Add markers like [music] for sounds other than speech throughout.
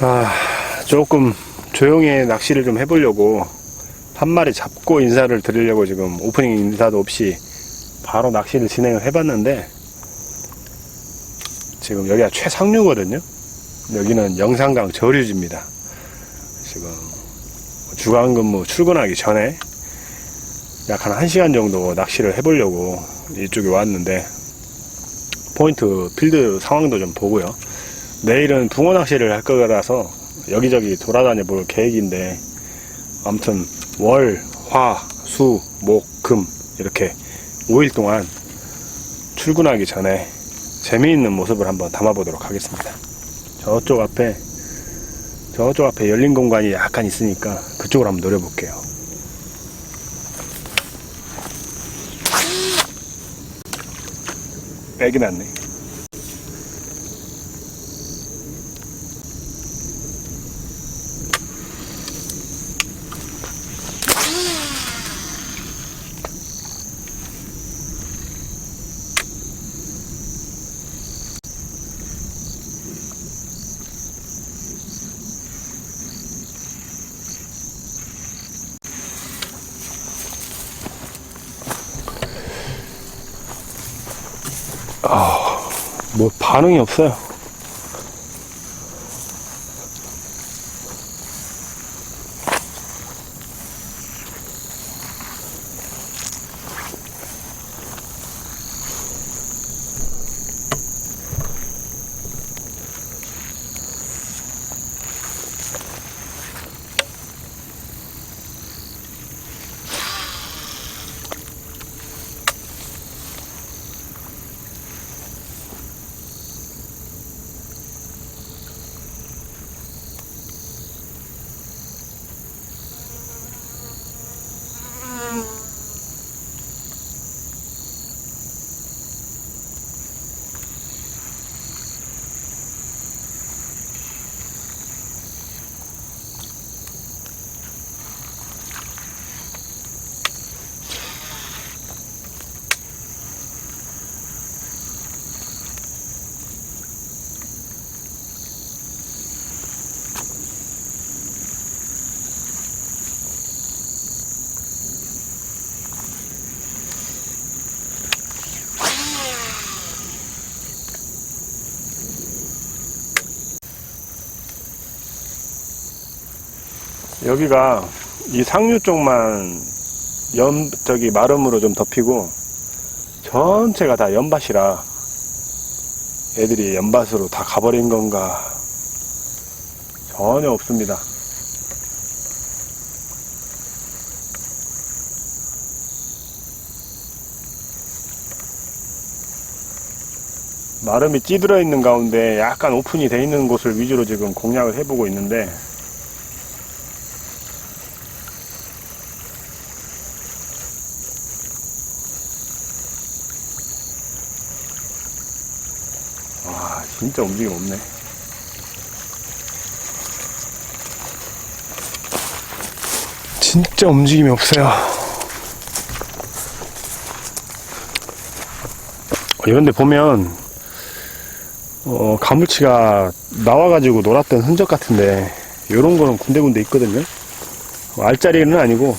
아, 조금 조용히 낚시를 좀 해보려고 한 마리 잡고 인사를 드리려고 지금 오프닝 인사도 없이 바로 낚시를 진행을 해봤는데 지금 여기가 최상류거든요. 여기는 영산강 저류지입니다. 지금 주간 근무 출근하기 전에 약 한 1시간 정도 낚시를 해보려고 이쪽에 왔는데 포인트 필드 상황도 좀 보고요. 내일은 붕어 낚시를 할 거라서 여기저기 돌아다녀 볼 계획인데 아무튼 월, 화, 수, 목, 금 이렇게 5일 동안 출근하기 전에 재미있는 모습을 한번 담아보도록 하겠습니다. 저쪽 앞에 저쪽 앞에 열린 공간이 약간 있으니까 그쪽으로 한번 노려볼게요. 빼기 났네. 뭐 반응이 없어요. 여기가 이 상류 쪽만 연 저기 마름으로 좀 덮이고 전체가 다 연밭이라 애들이 연밭으로 다 가버린 건가 전혀 없습니다. 마름이 찌들어 있는 가운데 약간 오픈이 돼 있는 곳을 위주로 지금 공략을 해보고 있는데 진짜 움직임 없네. 진짜 움직임이 없어요. 이런데 보면 어, 가물치가 나와가지고 놀았던 흔적 같은데 요런 거는 군데군데 있거든요. 어, 알짜리는 아니고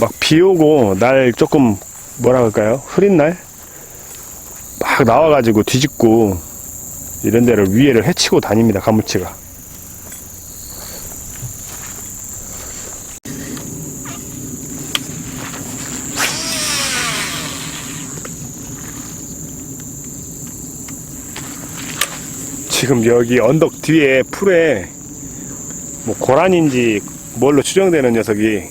막 비 오고 날 조금 뭐라 그럴까요? 흐린 날 막 나와가지고 뒤집고 이런 데를 위에를 헤치고 다닙니다 가물치가. 지금 여기 언덕 뒤에 풀에 뭐 고란인지 뭘로 추정되는 녀석이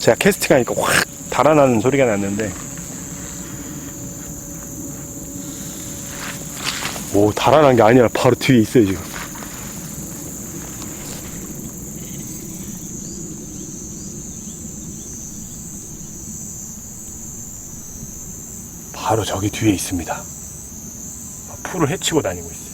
제가 캐스팅하니까 확 달아나는 소리가 났는데 오 달아난 게 아니라 바로 뒤에 있어요 지금. 바로 저기 뒤에 있습니다. 풀을 헤치고 다니고 있어요.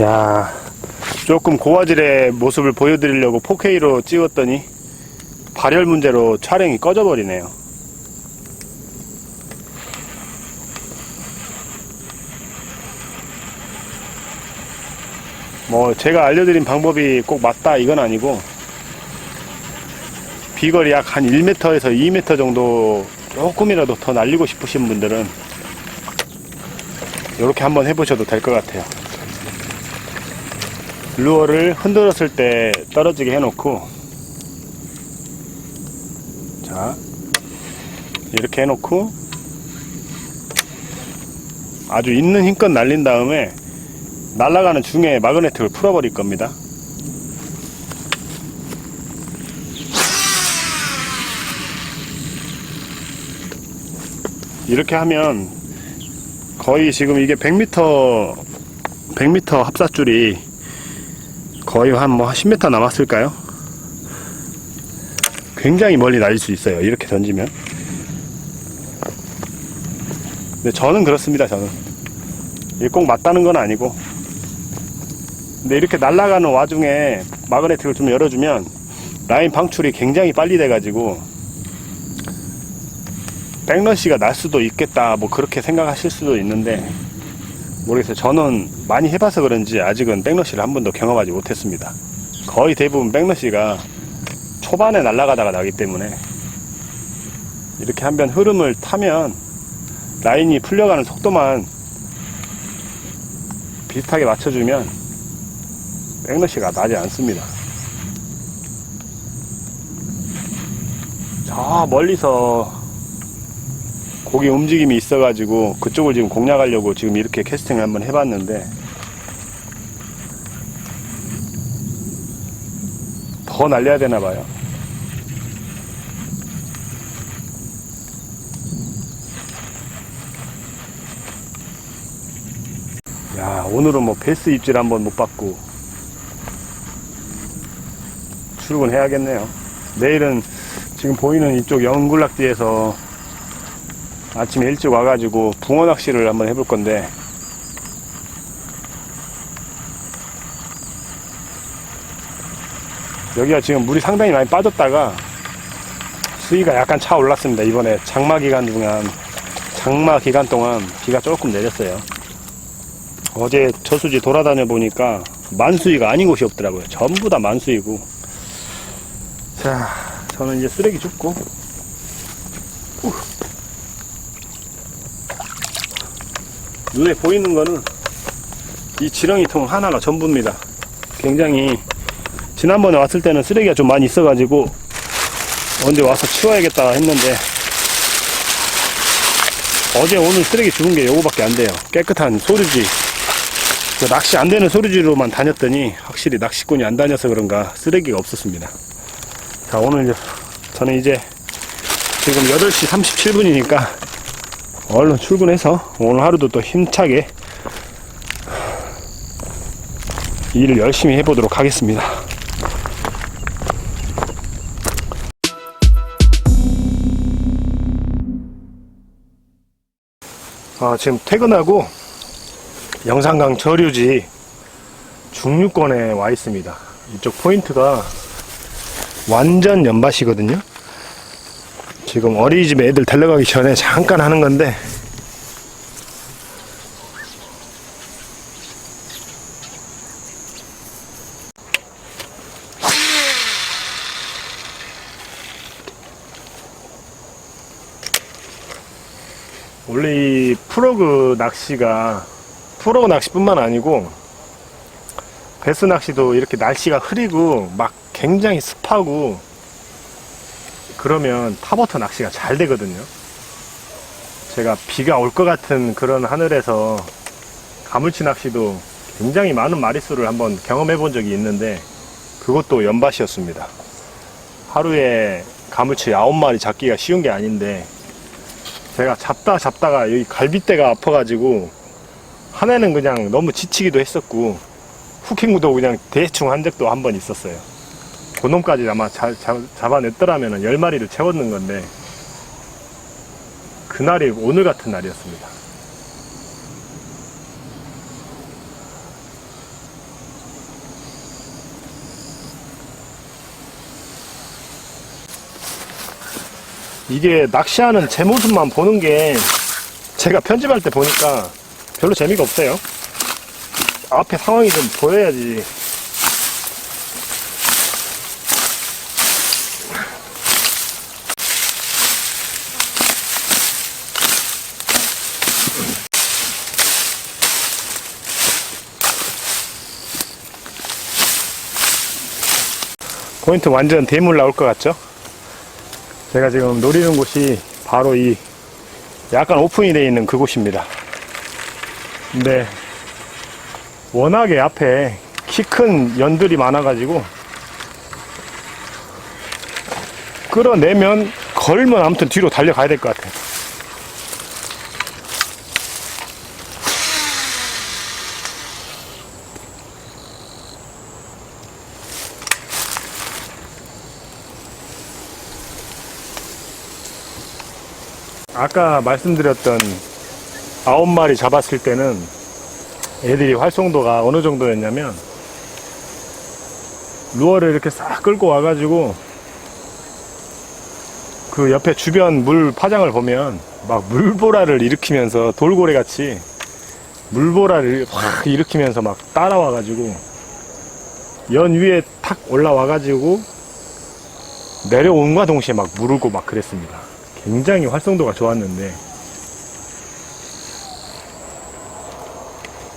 야 조금 고화질의 모습을 보여드리려고 4K로 찍었더니 발열 문제로 촬영이 꺼져버리네요. 뭐 제가 알려드린 방법이 꼭 맞다 이건 아니고 비거리 약 한 1m에서 2m 정도 조금이라도 더 날리고 싶으신 분들은 이렇게 한번 해보셔도 될 것 같아요. 루어를 흔들었을 때 떨어지게 해놓고 자 이렇게 해놓고 아주 있는 힘껏 날린 다음에 날아가는 중에 마그네틱을 풀어버릴 겁니다. 이렇게 하면 거의 지금 이게 100m 100m 합사줄이 거의 한 뭐 10m 남았을까요? 굉장히 멀리 날릴 수 있어요. 이렇게 던지면. 근데 저는 그렇습니다. 저는 이게 꼭 맞다는 건 아니고. 근데 이렇게 날아가는 와중에 마그네틱을 좀 열어주면 라인 방출이 굉장히 빨리 돼가지고 백러시가 날 수도 있겠다 뭐 그렇게 생각하실 수도 있는데 모르겠어요. 저는 많이 해봐서 그런지 아직은 백러시를 한 번도 경험하지 못했습니다. 거의 대부분 백러시가 초반에 날아가다가 나기 때문에 이렇게 한 번 흐름을 타면 라인이 풀려가는 속도만 비슷하게 맞춰주면 백러시가 나지 않습니다. 저 멀리서 고기 움직임이 있어가지고 그쪽을 지금 공략하려고 지금 이렇게 캐스팅을 한번 해봤는데 더 날려야 되나 봐요. 야 오늘은 뭐 베스 입질 한번 못 받고 출근해야겠네요. 내일은 지금 보이는 이쪽 영굴락지에서 아침에 일찍 와가지고 붕어 낚시를 한번 해볼 건데 여기가 지금 물이 상당히 많이 빠졌다가 수위가 약간 차 올랐습니다. 이번에 장마 기간 동안 장마 기간 동안 비가 조금 내렸어요. 어제 저수지 돌아다녀 보니까 만수위가 아닌 곳이 없더라고요. 전부 다 만수이고. 자, 저는 이제 쓰레기 줍고 눈에 보이는 거는 이 지렁이통 하나가 전부입니다. 굉장히 지난번에 왔을 때는 쓰레기가 좀 많이 있어가지고 언제 와서 치워야겠다 했는데 어제 오늘 쓰레기 주운 게 요거밖에 안 돼요. 깨끗한 소류지. 그 낚시 안 되는 소류지로만 다녔더니 확실히 낚시꾼이 안 다녀서 그런가 쓰레기가 없었습니다. 자 오늘 저는 이제 지금 8시 37분이니까 얼른 출근해서 오늘 하루도 또 힘차게 일을 열심히 해보도록 하겠습니다. 아, 지금 퇴근하고 영산강 저류지 중류권에 와 있습니다. 이쪽 포인트가 완전 연밭이거든요. 지금 어린이집 애들 데려가기 전에 잠깐 하는 건데. 원래 이 프로그 낚시가 프로그 낚시뿐만 아니고 베스 낚시도 이렇게 날씨가 흐리고 막 굉장히 습하고 그러면 타버터 낚시가 잘 되거든요. 제가 비가 올 것 같은 그런 하늘에서 가물치 낚시도 굉장히 많은 마리수를 한번 경험해 본 적이 있는데 그것도 연밭이었습니다. 하루에 가물치 9마리 잡기가 쉬운 게 아닌데 제가 잡다 잡다가 여기 갈비대가 아파가지고 한 해는 그냥 너무 지치기도 했었고 후킹도 그냥 대충 한 적도 한 번 있었어요. 그놈까지 아마 자, 자, 잡아냈더라면 10마리를 채웠는 건데 그날이 오늘 같은 날이었습니다. 이게 낚시하는 제 모습만 보는 게 제가 편집할 때 보니까 별로 재미가 없어요. 앞에 상황이 좀 보여야지 포인트 완전 대물 나올 것 같죠? 제가 지금 노리는 곳이 바로 이 약간 오픈이 되어 있는 그곳입니다. 근데 워낙에 앞에 키 큰 연들이 많아가지고 끌어내면 걸면 아무튼 뒤로 달려가야 될 것 같아요. 아까 말씀드렸던 아홉 마리 잡았을 때는 애들이 활성도가 어느 정도였냐면 루어를 이렇게 싹 끌고 와가지고 그 옆에 주변 물 파장을 보면 막 물보라를 일으키면서 돌고래 같이 물보라를 확 일으키면서 막 따라와가지고 연 위에 탁 올라와가지고 내려온과 동시에 막 무르고 막 그랬습니다. 굉장히 활성도가 좋았는데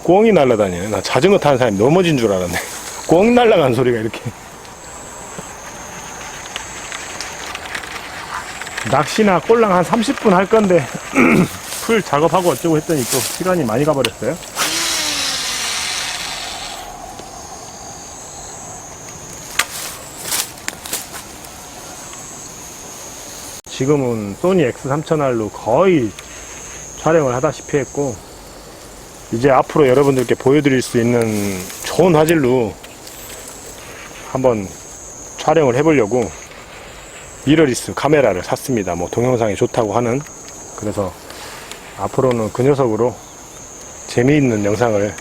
꽁이 날아다니네. 나 자전거 타는 사람이 넘어진 줄 알았네. [laughs] 꽁 날아간 소리가 이렇게. 낚시나 꼴랑 한 30분 할 건데 [clears throat] 풀 작업하고 어쩌고 했더니 또 시간이 많이 가버렸어요. 지금은 소니 X3000R로 거의 촬영을 하다시피 했고 이제 앞으로 여러분들께 보여드릴 수 있는 좋은 화질로 한번 촬영을 해보려고 미러리스 카메라를 샀습니다. 뭐 동영상이 좋다고 하는 그래서 앞으로는 그 녀석으로 재미있는 영상을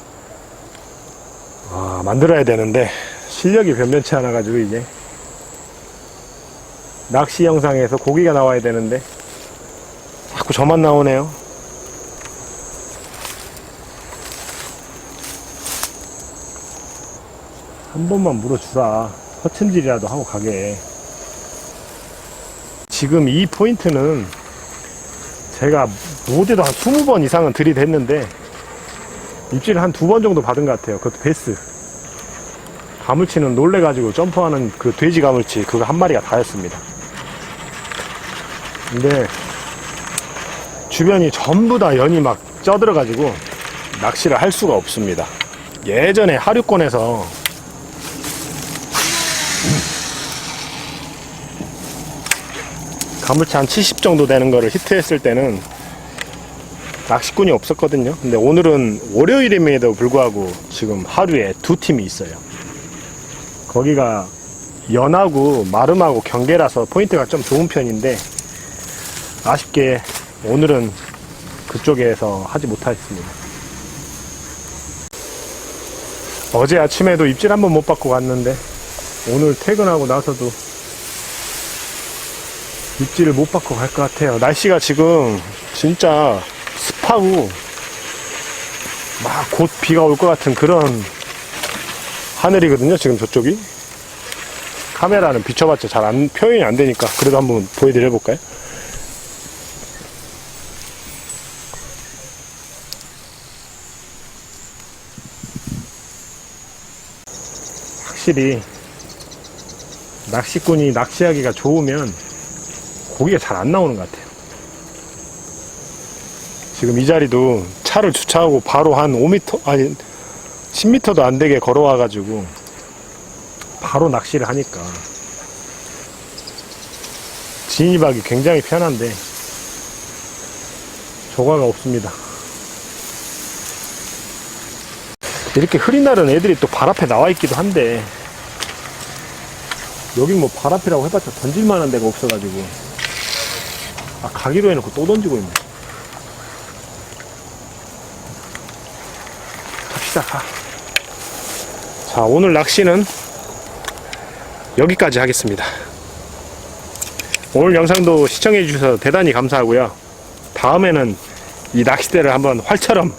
아, 만들어야 되는데 실력이 변변치 않아 가지고 이게 낚시 영상에서 고기가 나와야 되는데 자꾸 저만 나오네요. 한 번만 물어주라. 허튼질이라도 하고 가게. 지금 이 포인트는 제가 못해도 한 20번 이상은 들이댔는데 입질을 한 두 번 정도 받은 것 같아요. 그것도 베스. 가물치는 놀래가지고 점프하는 그 돼지 가물치 그거 한 마리가 다였습니다. 근데 주변이 전부 다 연이 막 쪄들어가지고 낚시를 할 수가 없습니다. 예전에 하류권에서 가물치 한 70 정도 되는 거를 히트했을 때는 낚시꾼이 없었거든요. 근데 오늘은 월요일임에도 불구하고 지금 하루에 두 팀이 있어요. 거기가 연하고 마름하고 경계라서 포인트가 좀 좋은 편인데 아쉽게 오늘은 그쪽에서 하지 못했습니다. 어제 아침에도 입질 한번 못 받고 갔는데 오늘 퇴근하고 나서도 입질을 못 받고 갈 것 같아요. 날씨가 지금 진짜 습하고 막 곧 비가 올 것 같은 그런 하늘이거든요. 지금 저쪽이. 카메라는 비춰봤자 잘 안, 표현이 안 되니까 그래도 한번 보여드려 볼까요? 확실히 낚시꾼이 낚시하기가 좋으면 고기가 잘 안 나오는 것 같아요. 지금 이 자리도 차를 주차하고 바로 한 5m, 아니, 10m도 안 되게 걸어와 가지고 바로 낚시를 하니까 진입하기 굉장히 편한데 조과가 없습니다. 이렇게 흐린 날은 애들이 또 발 앞에 나와 있기도 한데 여긴 뭐 발 앞이라고 해봤자 던질 만한 데가 없어가지고 아 가기로 해놓고 또 던지고 있네 갑시다 가. 자 오늘 낚시는 여기까지 하겠습니다 오늘 영상도 시청해 주셔서 대단히 감사하고요. 다음에는 이 낚싯대를 한번 활처럼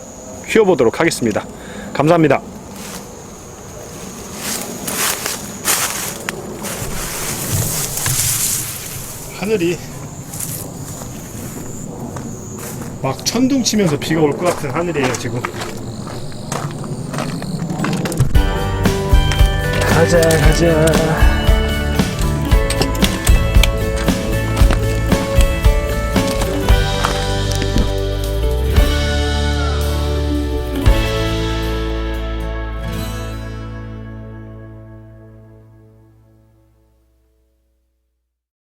휘어보도록 하겠습니다. 감사합니다. 하늘이 막 천둥 치면서 비가 올 것 같은 하늘이에요 지금 가자 가자